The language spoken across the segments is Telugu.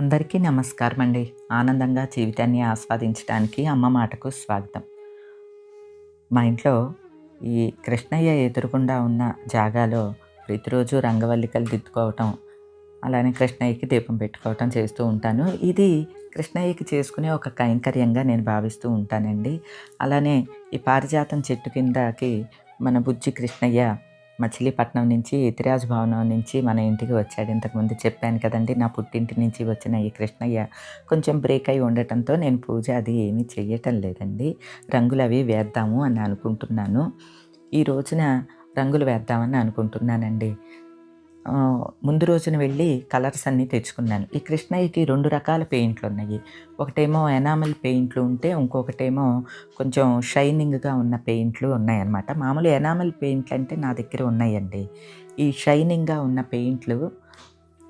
అందరికీ నమస్కారం అండి ఆనందంగా జీవితాన్ని ఆస్వాదించడానికి అమ్మ మాటకు స్వాగతం. మా ఇంట్లో ఈ కృష్ణయ్య ఎదురుగుండా ఉన్న జాగాలో ప్రతిరోజు రంగవల్లికలు దిద్దుకోవటం అలానే కృష్ణయ్యకి దీపం పెట్టుకోవటం చేస్తూ ఉంటాను. ఇది కృష్ణయ్యకి చేసుకునే ఒక కైంకర్యంగా నేను భావిస్తూ ఉంటానండి. అలానే ఈ పారిజాతం చెట్టు కిందకి మన బుజ్జి కృష్ణయ్య మచిలీపట్నం నుంచి ఇతిరాజ్ భవనం నుంచి మన ఇంటికి వచ్చాడు. ఇంతకుముందు చెప్పాను కదండి నా పుట్టింటి నుంచి వచ్చిన ఈ కృష్ణయ్య కొంచెం బ్రేక్ అయి ఉండటంతో నేను పూజ అది ఏమీ చేయటం లేదండి. రంగులు అవి వేద్దాము అని అనుకుంటున్నాను. ఈ రోజున రంగులు వేద్దామని అనుకుంటున్నానండి. ముందు రోజున వెళ్ళి కలర్స్ అన్నీ తెచ్చుకున్నాను. ఈ కృష్ణయ్యకి రెండు రకాల పెయింట్లు ఉన్నాయి. ఒకటేమో ఎనామల్ పెయింట్లు ఉంటే ఇంకొకటేమో కొంచెం షైనింగ్గా ఉన్న పెయింట్లు ఉన్నాయన్నమాట. మామూలు ఎనామల్ పెయింట్లు అంటే నా దగ్గర ఉన్నాయండి. ఈ షైనింగ్గా ఉన్న పెయింట్లు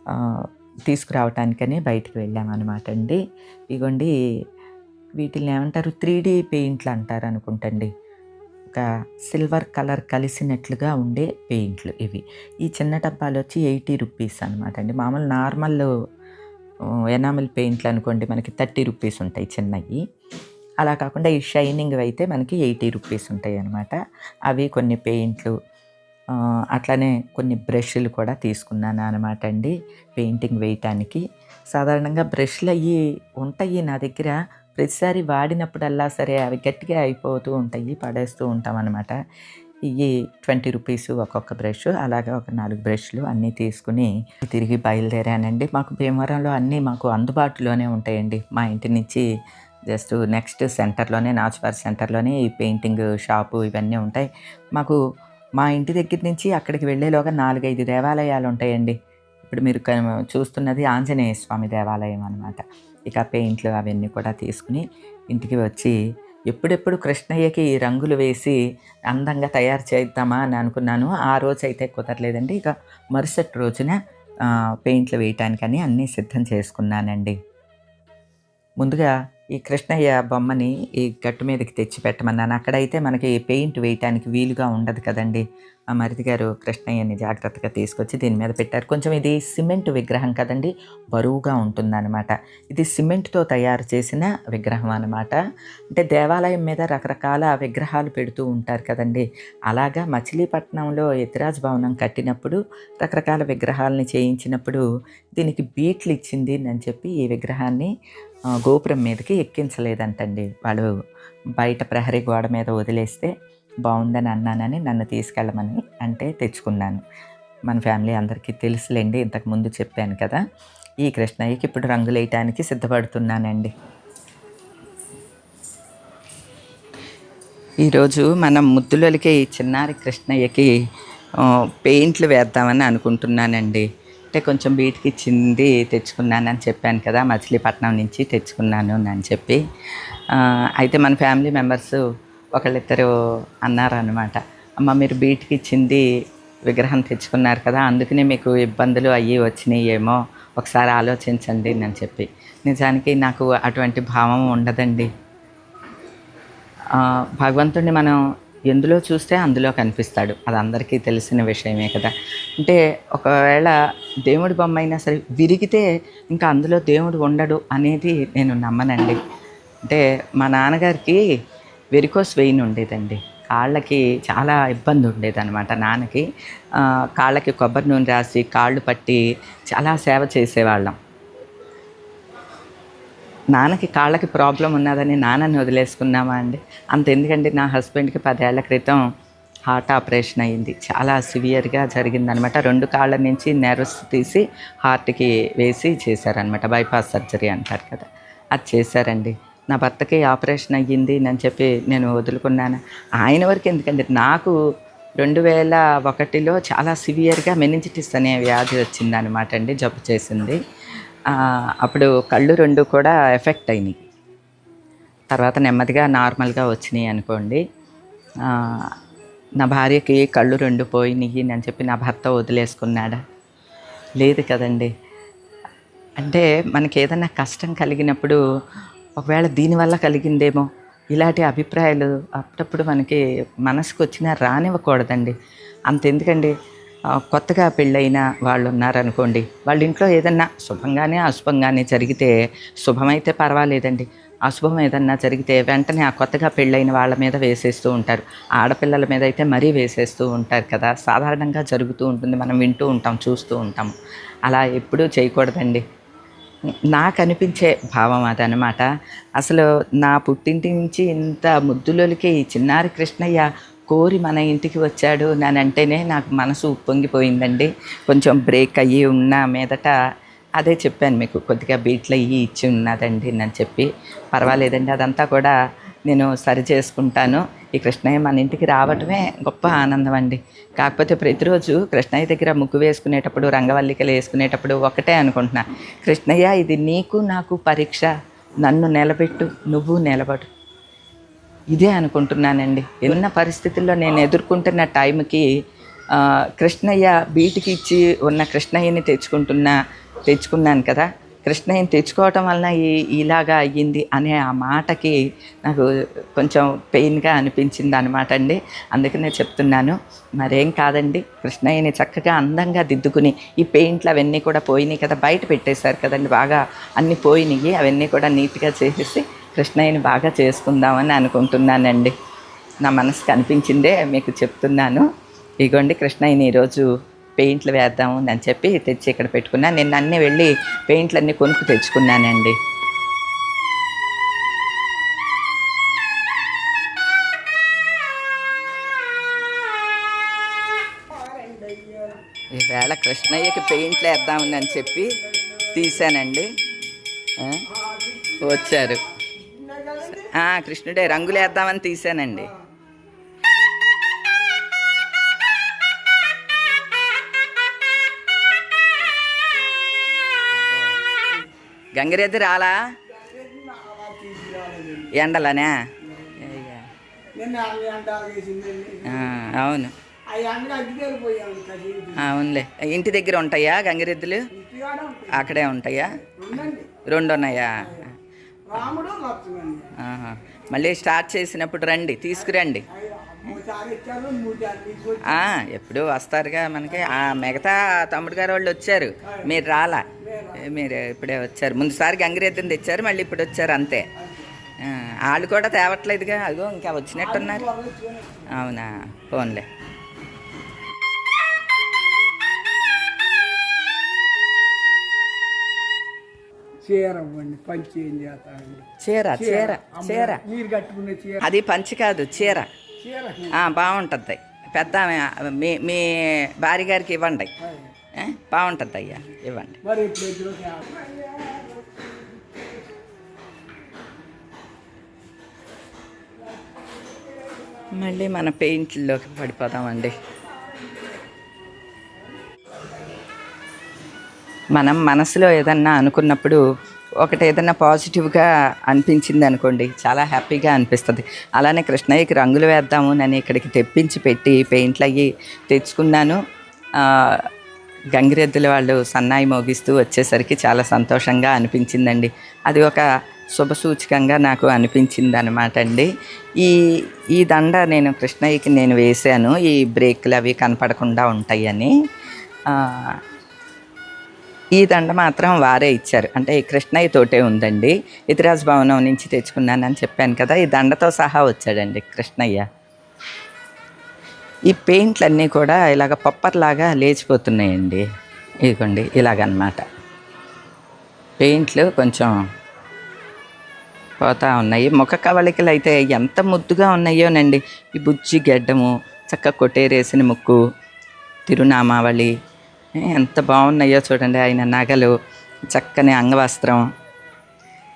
ఆ, తీసుకురావటానికని వెళ్ళాము వెళ్ళామన్నమాట అండి. ఇగోండి వీటిని ఏమంటారు? త్రీ డీ పెయింట్లు అంటారు అనుకుంటండి ఒక సిల్వర్ కలర్ కలిసినట్లుగా ఉండే పెయింట్లు ఇవి. ఈ చిన్న డబ్బాలు వచ్చి ఎయిటీ రూపీస్ అనమాట అండి. మామూలు నార్మల్ ఎనామిల్ పెయింట్లు అనుకోండి మనకి థర్టీ రూపీస్ ఉంటాయి చిన్నవి. అలా కాకుండా ఈ షైనింగ్ అయితే మనకి ఎయిటీ రూపీస్ ఉంటాయి అనమాట అవి కొన్ని పెయింట్లు అట్లానే కొన్ని బ్రష్లు కూడా తీసుకున్నాను అనమాట అండి పెయింటింగ్ వేయటానికి. సాధారణంగా బ్రష్లు అవి ఉంటాయి నా దగ్గర ప్రతిసారి వాడినప్పుడల్లా సరే అవి గట్టిగా అయిపోతూ ఉంటాయి పడేస్తూ ఉంటాం అనమాట ఇవి ట్వంటీ రూపీస్ ఒక్కొక్క బ్రష్ అలాగే ఒక నాలుగు బ్రష్లు అన్నీ తీసుకుని తిరిగి బయలుదేరానండి. మాకు భీమవరంలో అన్నీ మాకు అందుబాటులోనే ఉంటాయండి. మా ఇంటి నుంచి జస్ట్ నెక్స్ట్ సెంటర్లోనే నాచుపార్ సెంటర్లోనే ఈ పెయింటింగ్ షాపు ఇవన్నీ ఉంటాయి. మాకు మా ఇంటి దగ్గర నుంచి అక్కడికి వెళ్ళేలోగా నాలుగైదు దేవాలయాలు ఉంటాయండి. ఇప్పుడు మీరు చూస్తున్నది ఆంజనేయ స్వామి దేవాలయం అనమాట ఇక పెయింట్లు అవన్నీ కూడా తీసుకుని ఇంటికి వచ్చి ఎప్పుడెప్పుడు కృష్ణయ్యకి రంగులు వేసి అందంగా తయారు చేద్దామా అని అనుకున్నాను. ఆ రోజు అయితే కుదరలేదండి. ఇక మరుసటి రోజున పెయింట్లు వేయటానికని అన్నీ సిద్ధం చేసుకున్నానండి. ముందుగా ఈ కృష్ణయ్య బొమ్మని ఈ గట్టు మీదకి తెచ్చి పెట్టమన్నాను అక్కడైతే మనకి పెయింట్ వేయటానికి వీలుగా ఉండదు కదండి. ఆ మరిది గారు కృష్ణయ్యని జాగ్రత్తగా తీసుకొచ్చి దీని మీద పెట్టారు. కొంచెం ఇది సిమెంట్ విగ్రహం కదండి. బరువుగా ఉంటుందన్నమాట. ఇది సిమెంట్తో తయారు చేసిన విగ్రహం అనమాట అంటే దేవాలయం మీద రకరకాల విగ్రహాలు పెడుతూ ఉంటారు కదండి. అలాగా మచిలీపట్నంలో ఎతిరాజ్ భవనం కట్టినప్పుడు రకరకాల విగ్రహాలని చేయించినప్పుడు దీనికి బీట్లు ఇచ్చింది అని చెప్పి ఈ విగ్రహాన్ని గోపురం మీదకి ఎక్కించలేదంటండి. వాళ్ళు బయట ప్రహరీ గోడ మీద వదిలేస్తే బాగుందని అన్నానని నన్ను తీసుకెళ్ళమని అంటే తెచ్చుకున్నాను. మన ఫ్యామిలీ అందరికీ తెలుసులేండి ఇంతకు ముందు చెప్పాను కదా. ఈ కృష్ణయ్యకి ఇప్పుడు రంగులు వేయటానికి సిద్ధపడుతున్నానండి. ఈరోజు మనం ముద్దులకి చిన్నారి కృష్ణయ్యకి పెయింట్లు వేద్దామని అనుకుంటున్నానండి. అంటే కొంచెం బీటికి ఇచ్చింది తెచ్చుకున్నానని చెప్పాను కదా మచిలీపట్నం నుంచి తెచ్చుకున్నాను అని చెప్పి. అయితే మన ఫ్యామిలీ మెంబర్స్ ఒకళ్ళిద్దరు అన్నారనమాట అమ్మ మీరు బీటికి ఇచ్చింది విగ్రహం తెచ్చుకున్నారు కదా అందుకనే మీకు ఇబ్బందులు అయ్యి వచ్చినాయేమో ఒకసారి ఆలోచించండి అని చెప్పి. నిజానికి నాకు అటువంటి భావం ఉండదండి. భగవంతుడిని మనం ఎందులో చూస్తే అందులో కనిపిస్తాడు. అది అందరికీ తెలిసిన విషయమే కదా. అంటే ఒకవేళ దేవుడి బొమ్మ అయినా సరే విరిగితే ఇంకా అందులో దేవుడు ఉండడు అనేది నేను నమ్మనండి. అంటే మా నాన్నగారికి వెరికోస్ వెయిన్ ఉండేదండి. కాళ్ళకి చాలా ఇబ్బంది ఉండేదన్నమాట నాన్నకి. కాళ్ళకి కొబ్బరి నూనె రాసి కాళ్ళు పట్టి చాలా సేవ చేసేవాళ్ళం. నాన్నకి కాళ్ళకి ప్రాబ్లం ఉన్నదని నాన్నని వదిలేసుకున్నామా అండి? అంత ఎందుకంటే నా హస్బెండ్కి పదేళ్ళ క్రితం హార్ట్ ఆపరేషన్ అయింది చాలా సివియర్గా జరిగిందనమాట. రెండు కాళ్ళ నుంచి నెర్వస్ తీసి హార్ట్కి వేసి చేశారనమాట. బైపాస్ సర్జరీ అంటారు కదా. అది చేశారండి. నా భర్తకి ఆపరేషన్ అయ్యింది అని చెప్పి నేను వదులుకున్నాను. ఆయన వరకు ఎందుకంటే నాకు రెండు వేల ఒకటిలో చాలా సివియర్గా మెనింజిటిస్ అనే వ్యాధి వచ్చిందనమాట అండి జబ్బు చేసింది. అప్పుడు కళ్ళు రెండు కూడా ఎఫెక్ట్ అయినాయి. తర్వాత నెమ్మదిగా నార్మల్గా వచ్చినాయి అనుకోండి. నా భార్యకి కళ్ళు రెండు పోయినాయి అని చెప్పి నా భర్త వదిలేసుకున్నాడా? లేదు కదండి. అంటే మనకి ఏదైనా కష్టం కలిగినప్పుడు ఒకవేళ దీనివల్ల కలిగిందేమో ఇలాంటి అభిప్రాయాలు అప్పుడప్పుడు మనకి మనసుకు వచ్చినా రానివ్వకూడదండి. అంత ఎందుకండి కొత్తగా పెళ్ళైన వాళ్ళు ఉన్నారనుకోండి వాళ్ళ ఇంట్లో ఏదన్నా శుభంగానే అశుభంగానే జరిగితే శుభమైతే పర్వాలేదండి. అశుభం ఏదన్నా జరిగితే వెంటనే ఆ కొత్తగా పెళ్ళైన వాళ్ళ మీద వేసేస్తూ ఉంటారు. ఆడపిల్లల మీద అయితే మరీ వేసేస్తూ ఉంటారు కదా. సాధారణంగా జరుగుతూ ఉంటుంది. మనం వింటూ ఉంటాం చూస్తూ ఉంటాం. అలా ఎప్పుడూ చేయకూడదండి. నాకు అనిపించే భావం అదనమాట. అసలు నా పుట్టింటి నుంచి ఇంత ముద్దులోలికి ఈ చిన్నారి కృష్ణయ్య కోరి మన ఇంటికి వచ్చాడు నానంటేనే నాకు మనసు ఉప్పొంగిపోయిందండి. కొంచెం బ్రేక్ అయ్యి ఉన్న మీదట అదే చెప్పాను మీకు కొద్దిగా బీట్లు అయ్యి ఇచ్చి ఉన్నదండి అని చెప్పి. పర్వాలేదండి అదంతా కూడా నేను సరి చేసుకుంటాను. ఈ కృష్ణయ్య మన ఇంటికి రావటమే గొప్ప ఆనందం అండి. కాకపోతే ప్రతిరోజు కృష్ణయ్య దగ్గర ముగ్గు వేసుకునేటప్పుడు రంగవల్లికలు వేసుకునేటప్పుడు ఒకటే అనుకుంటున్నా. కృష్ణయ్య ఇది నీకు నాకు పరీక్ష. నన్ను నిలబెట్టు నువ్వు నిలబడు. ఇదే అనుకుంటున్నానండి. ఎన్న పరిస్థితుల్లో నేను ఎదుర్కొంటున్న టైంకి కృష్ణయ్య బీటికి ఇచ్చి ఉన్న కృష్ణయ్యని తెచ్చుకుంటున్నా తెచ్చుకున్నాను కదా. కృష్ణయ్యని తెచ్చుకోవటం వలన ఈ ఇలాగా అయ్యింది అనే ఆ మాటకి నాకు కొంచెం పెయిన్గా అనిపించింది అనమాట అండి. అందుకనే చెప్తున్నాను. మరేం కాదండి. కృష్ణయ్యని చక్కగా అందంగా దిద్దుకుని ఈ పెయింట్లు అవన్నీ కూడా పోయినాయి కదా. బయట పెట్టేశారు కదండి బాగా. అన్నీ పోయినాయి. అవన్నీ కూడా నీట్గా చేసేసి కృష్ణయ్యని బాగా చేసుకుందామని అనుకుంటున్నానండి. నా మనసు కనిపించిందే మీకు చెప్తున్నాను. ఇగోండి కృష్ణయ్యని ఈరోజు పెయింట్లు వేద్దాము అని చెప్పి తెచ్చి ఇక్కడ పెట్టుకున్నాను నేను అన్నీ వెళ్ళి పెయింట్లు అన్నీ కొనుక్కు తెచ్చుకున్నానండి. ఈవేళ కృష్ణయ్యకి పెయింట్లు వేద్దామని అని చెప్పి తీసానండి వచ్చారు. కృష్ణుడే రంగులు వేద్దామని తీసానండి గంగిరెద్దు రాలా? ఎండలనే? అవును. అవునులే. ఇంటి దగ్గర ఉంటాయా గంగిరెద్దులు? అక్కడే ఉంటాయా? రెండు ఉన్నాయా రాముడు. మళ్ళీ స్టార్ట్ చేసినప్పుడు రండి తీసుకురండి. ఎప్పుడు వస్తారుగా మనకి. ఆ మిగతా తమ్ముడు గారు వాళ్ళు వచ్చారు. మీరు రాలా? మీరు ఇప్పుడే వచ్చారు. ముందుసారి గంగిరెద్దుని తెచ్చారు మళ్ళీ ఇప్పుడు వచ్చారు అంతే. వాళ్ళు కూడా తేవట్లేదుగా. అదిగో ఇంకా వచ్చినట్టున్నారు. అవునా? ఫోన్లే చీర ఇవ్వండి పంచి ఏం చేస్తారండి చీర చీర చీర. మీరు కట్టుకునే చీర. అది పంచి కాదు చీర. చీర. బాగుంటుంది. పెద్ద మీ మీ భార్య గారికి ఇవ్వండి. బాగుంటుంది అయ్యా ఇవ్వండి. మరి మళ్ళీ మన పెయింట్లోకి పడిపోదామండి. మనం మనసులో ఏదన్నా అనుకున్నప్పుడు ఒకటి ఏదన్నా పాజిటివ్గా అనిపించింది అనుకోండి చాలా హ్యాపీగా అనిపిస్తుంది. అలానే కృష్ణయ్యకి రంగులు వేద్దాము నేను ఇక్కడికి తెప్పించి పెట్టి పెయింట్లు అయ్యి తెచ్చుకున్నాను. గంగిరెద్దుల వాళ్ళు సన్నాయి మోగిస్తూ వచ్చేసరికి చాలా సంతోషంగా అనిపించిందండి. అది ఒక శుభసూచకంగా నాకు అనిపించింది అనమాట అండి. ఈ ఈ దండ నేను కృష్ణయ్యకి నేను వేశాను. ఈ బ్రేక్లు అవి కనపడకుండా ఉంటాయని. ఈ దండ మాత్రం వారే ఇచ్చారు. అంటే ఈ కృష్ణయ్య తోటే ఉందండి. ఇతిరాజ్ భవనం నుంచి తెచ్చుకున్నానని చెప్పాను కదా ఈ దండతో సహా వచ్చాడండి కృష్ణయ్య. ఈ పెయింట్లన్నీ కూడా ఇలాగ పప్పర్లాగా లేచిపోతున్నాయండి. ఇదిగోండి ఇలాగనమాట. పెయింట్లు కొంచెం పోతా ఉన్నాయి. ముఖ కవళికలు అయితే ఎంత ముద్దుగా ఉన్నాయోనండి. ఈ బుజ్జి గెడ్డము చక్క కొట్టేరేసిన ముక్కు తిరునామావళి ఎంత బాగున్నాయో చూడండి. ఆయన నగలు చక్కని అంగవస్త్రం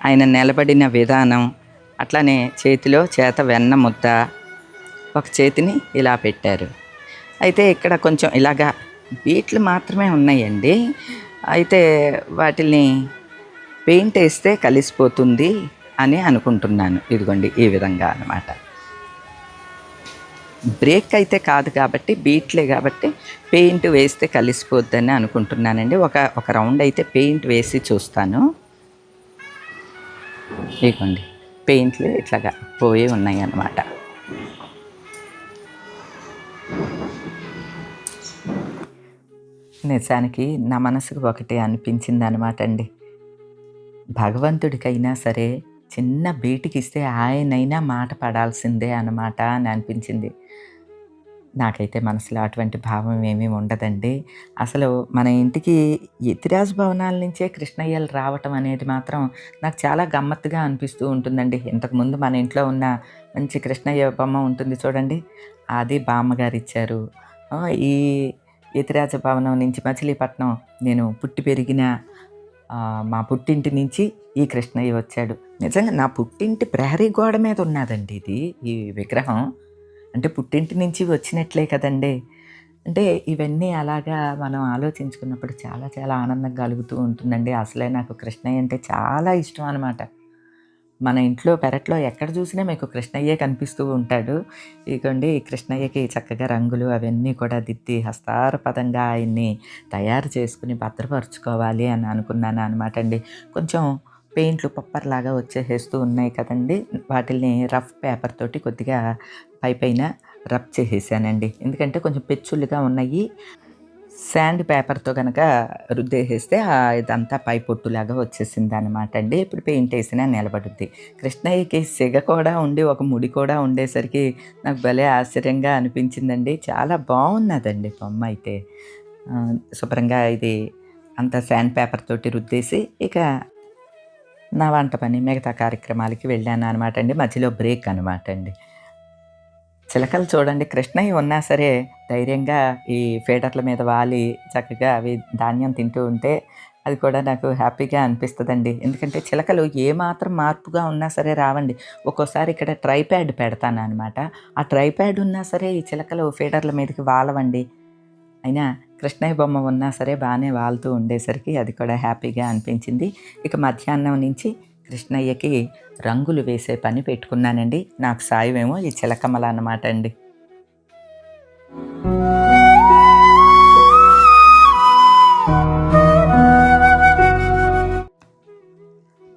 ఆయన నిలబడిన విధానం అట్లానే చేతిలో చేత వెన్న ముద్ద ఒక చేతిని ఇలా పెట్టారు. అయితే ఇక్కడ కొంచెం ఇలాగా బీట్లు మాత్రమే ఉన్నాయండి. అయితే వాటిని పెయింట్ వేస్తే కలిసిపోతుంది అని అనుకుంటున్నాను. ఇదిగోండి ఈ విధంగా అన్నమాట. బ్రేక్ అయితే కాదు కాబట్టి బీట్లే కాబట్టి పెయింట్ వేస్తే కలిసిపోద్దని అనుకుంటున్నానండి. ఒక ఒక రౌండ్ అయితే పెయింట్ వేసి చూస్తాను. ఇదిగోండి పెయింట్లు ఇట్లాగా పోయి ఉన్నాయి అన్నమాట నిజానికి నా మనసుకు ఒకటే అనిపించింది అనమాట అండి. భగవంతుడికైనా సరే చిన్న బీటికి ఇస్తే ఆయనైనా మాట పడాల్సిందే అన్నమాట అని అనిపించింది. నాకైతే మనసులో అటువంటి భావం ఏమీ ఉండదండి. అసలు మన ఇంటికి ఎతిరాజు భవనాల నుంచే కృష్ణయ్యలు రావటం అనేది మాత్రం నాకు చాలా గమ్మత్తుగా అనిపిస్తూ ఉంటుందండి. ఇంతకుముందు మన ఇంట్లో ఉన్న మంచి కృష్ణయ్య బొమ్మ ఉంటుంది చూడండి. అది బామ్మగారు ఇచ్చారు. ఈ ఎతిరాజ భవనం నుంచి మచిలీపట్నం నేను పుట్టి పెరిగిన మా పుట్టింటి నుంచి ఈ కృష్ణయ్య వచ్చాడు. నిజంగా నా పుట్టింటి ప్రహరీ గోడ మీద ఉన్నదండి ఇది. ఈ విగ్రహం అంటే పుట్టింటి నుంచి వచ్చినట్లే కదండి. అంటే ఇవన్నీ అలాగా మనం ఆలోచించుకున్నప్పుడు చాలా చాలా ఆనందం కలుగుతూ ఉంటుందండి. అసలే నాకు కృష్ణయ్య అంటే చాలా ఇష్టం అనమాట మన ఇంట్లో పెరట్లో ఎక్కడ చూసినా మీకు కృష్ణయ్యే కనిపిస్తూ ఉంటాడు. ఇదిగోండి కృష్ణయ్యకి చక్కగా రంగులు అవన్నీ కూడా దిద్ది హస్తారపదంగా ఆయన్ని తయారు చేసుకుని భద్రపరుచుకోవాలి అని అనుకున్నాను అనమాట అండి. కొంచెం పెయింట్లు పప్పర్లాగా వచ్చేసేస్తూ ఉన్నాయి కదండి. వాటిని రఫ్ పేపర్ తోటి కొద్దిగా పైపైన రబ్ చేసేసానండి. ఎందుకంటే కొంచెం పెచ్చులుగా ఉన్నాయి. శాండ్ పేపర్తో కనుక రుద్దేసేస్తే ఇదంతా పై పొట్టులాగా వచ్చేసింది అనమాట అండి. ఇప్పుడు పెయింట్ వేసినా నిలబడుద్ది. కృష్ణయ్యకి సిగ కూడా ఉండి ఒక ముడి కూడా ఉండేసరికి నాకు భలే ఆశ్చర్యంగా అనిపించిందండి. చాలా బాగున్నదండి బొమ్మ అయితే. శుభ్రంగా ఇది అంత శాండ్ పేపర్ తోటి రుద్దేసి ఇక నా వంట పని మిగతా కార్యక్రమాలకి వెళ్ళాను అనమాట అండి. మధ్యలో బ్రేక్ అనమాట అండి. చిలకలు చూడండి. కృష్ణయ్య ఉన్నా సరే ధైర్యంగా ఈ ఫీడర్ల మీద వాలి చక్కగా అవి ధాన్యం తింటూ ఉంటే అది కూడా నాకు హ్యాపీగా అనిపిస్తుందండి. ఎందుకంటే చిలకలు ఏమాత్రం మార్పుగా ఉన్నా సరే రావండి. ఒక్కోసారి ఇక్కడ ట్రైప్యాడ్ పెడతాను అనమాట ఆ ట్రైప్యాడ్ ఉన్నా సరే ఈ చిలకలు ఫీడర్ల మీదకి వాలవండి. అయినా కృష్ణయ్య బొమ్మ ఉన్నా సరే బాగానే వాళ్తూ ఉండేసరికి అది కూడా హ్యాపీగా అనిపించింది. ఇక మధ్యాహ్నం నుంచి కృష్ణయ్యకి రంగులు వేసే పని పెట్టుకున్నానండి. నాకు సాయమేమో ఈ చిలకమల అన్నమాట అండి.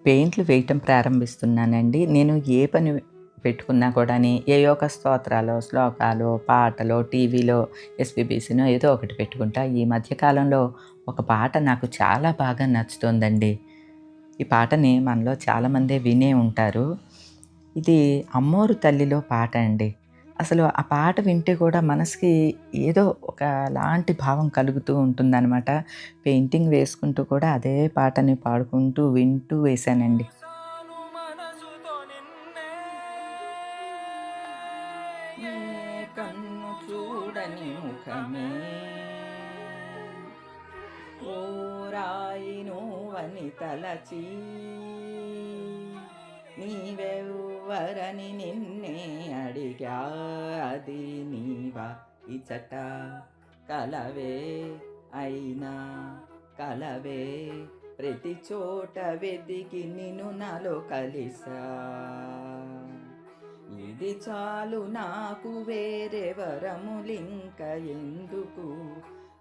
పెయింట్లు వేయటం ప్రారంభిస్తున్నానండి. నేను ఏ పని పెట్టుకున్నా కూడా ఏ యొక్క స్తోత్రాలు శ్లోకాలు పాటలు టీవీలో ఎస్పీబీసీనో ఏదో ఒకటి పెట్టుకుంటా. ఈ మధ్యకాలంలో ఒక పాట నాకు చాలా బాగా నచ్చుతోందండి. ఈ పాటని మనలో చాలామంది వినే ఉంటారు. ఇది అమ్మోరు తల్లిలో పాట అండి. అసలు ఆ పాట వింటే కూడా మనసుకి ఏదో ఒక లాంటి భావం కలుగుతూ ఉంటుందన్నమాట. పెయింటింగ్ వేసుకుంటూ కూడా అదే పాటని పాడుకుంటూ వింటూ వేశానండి. కన్ను చూడని ముఖమే. వని తలచి నీవెవ్వరని నిన్నే అడిగాది నీవా? ఇచట కలవే అయినా కలవే. ప్రతి చోట వెదికి నిన్ను నాలో కలిసా. ఇది చాలు నాకు వేరే వరములింక ఎందుకు?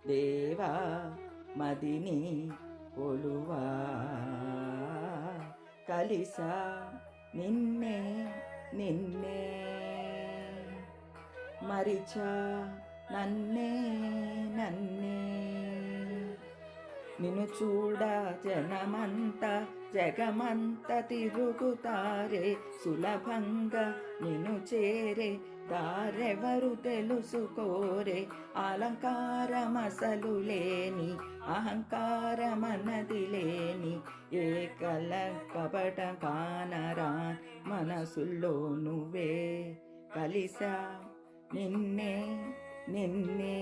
దేవా మదిని కొలువా? కలిసా? నిన్నే నిన్నే. మరిచా? నన్నే నన్నే. నిన్ను చూడ జనమంత జగమంత తిరుగుతారే సులభంగా నిన్ను చేరే తారెవరు తెలుసుకోరే? అలంకారమసలు లేని అహంకారమన్నది లేని ఏ కల కపట కానరా మనసుల్లో నువ్వే కలిసా? నిన్నే నిన్నే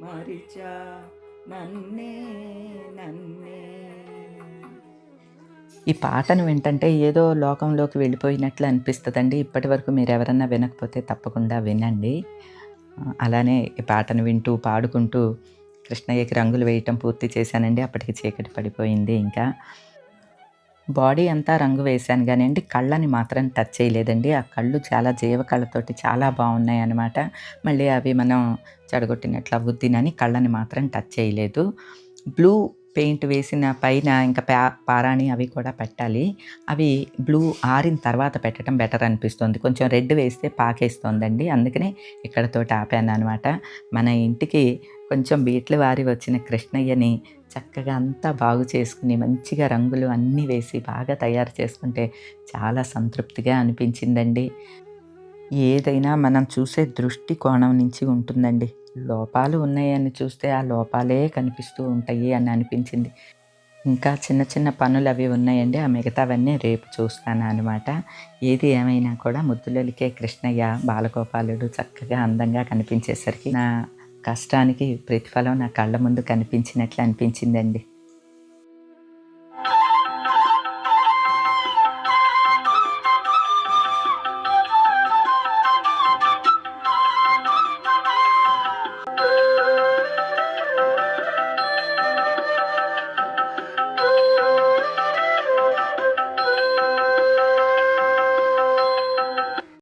మరిచా? నన్నే నన్నే ఈ పాటను వింటంటే ఏదో లోకంలోకి వెళ్ళిపోయినట్లు అనిపిస్తుందండి. ఇప్పటి వరకు మీరు ఎవరన్నా వినకపోతే తప్పకుండా వినండి. అలానే ఈ పాటను వింటూ పాడుకుంటూ కృష్ణయ్యకి రంగులు వేయటం పూర్తి చేశానండి. అప్పటికి చీకటి పడిపోయింది ఇంకా. బాడీ అంతా రంగు వేశాను కానీ అండి కళ్ళని మాత్రం టచ్ చేయలేదండి. ఆ కళ్ళు చాలా జీవ కళ్ళతోటి చాలా బాగున్నాయి అనమాట మళ్ళీ అవి మనం చెడగొట్టినట్లు అవుద్దినని కళ్ళని మాత్రం టచ్ చేయలేదు. బ్లూ పెయింట్ వేసిన పైన ఇంకా పా పారాణి అవి కూడా పెట్టాలి. అవి బ్లూ ఆరిన తర్వాత పెట్టడం బెటర్ అనిపిస్తుంది. కొంచెం రెడ్ వేస్తే పాకేస్తుందండి. అందుకనే ఇక్కడతో ఆపాను అనమాట మన ఇంటికి కొంచెం బీట్లు వారి వచ్చిన కృష్ణయ్యని చక్కగా అంతా బాగు చేసుకుని మంచిగా రంగులు అన్నీ వేసి బాగా తయారు చేసుకుంటే చాలా సంతృప్తిగా అనిపించిందండి. ఏదైనా మనం చూసే దృష్టి కోణం నుంచి ఉంటుందండి. లోపాలు ఉన్నాయని చూస్తే ఆ లోపాలే కనిపిస్తూ ఉంటాయి అని అనిపించింది. ఇంకా చిన్న చిన్న పనులు అవి ఉన్నాయండి. ఆ మిగతావన్నీ రేపు చూస్తాను అనమాట ఏది ఏమైనా కూడా ముద్దులలికే కృష్ణయ్య బాలగోపాలుడు చక్కగా అందంగా కనిపించేసరికి నా కష్టానికి ప్రతిఫలం నా కళ్ళ ముందు కనిపించినట్లు అనిపించిందండి.